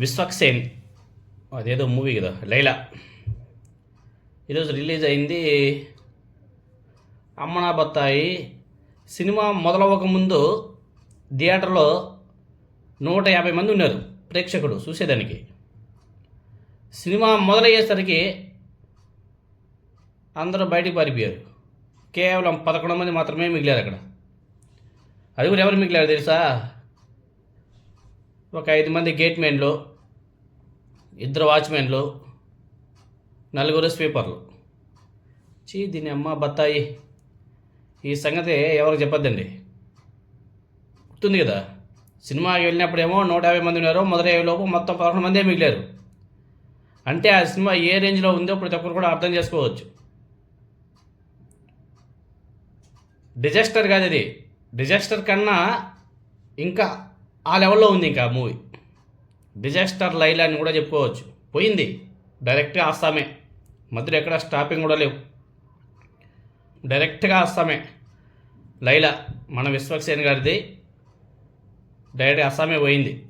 విశ్వక్సేన్. అదేదో మూవీ కదా లైలా. ఈరోజు రిలీజ్ అయింది అమ్మనా బత్తాయి. సినిమా మొదలవ్వకముందు థియేటర్లో నూట యాభై మంది ఉన్నారు ప్రేక్షకుడు చూసేదానికి. సినిమా మొదలయ్యేసరికి అందరూ బయటికి పారిపోయారు. కేవలం పదకొండు మంది మాత్రమే మిగిలారు అక్కడ. అది కూడా ఎవరు మిగిలారు తెలుసా? ఒక ఐదు మంది గేట్ మెన్లు ఇద్దరు వాచ్మెన్లు నలుగురు స్వీపర్లు. చీ దీని అమ్మ బత్తాయి. ఈ సంగతి ఎవరికి చెప్పొద్దండి? గుర్తుంది కదా? సినిమాకి వెళ్ళినప్పుడేమో నూట యాభై మంది ఉన్నారు మొదలయ్యే లోపు మొత్తం పదకొండు మందే మిగిలారు. అంటే ఆ సినిమా ఏ రేంజ్లో ఉందో ప్రతి ఒక్కరు కూడా అర్థం చేసుకోవచ్చు. డిజాస్టర్ కాదు ఇది డిజాస్టర్ కన్నా ఇంకా ఆ లెవెల్లో ఉంది ఇంకా మూవీ. డిజాస్టర్ లైలా అని కూడా చెప్పుకోవచ్చు. పోయింది. డైరెక్ట్గా ఆస్తామే మధ్యలో ఎక్కడ స్టాపింగ్ కూడా లేవు. డైరెక్ట్గా ఆస్తామే లైలా మన విశ్వక్సేన్ గారిది డైరెక్ట్గా అస్సామే పోయింది.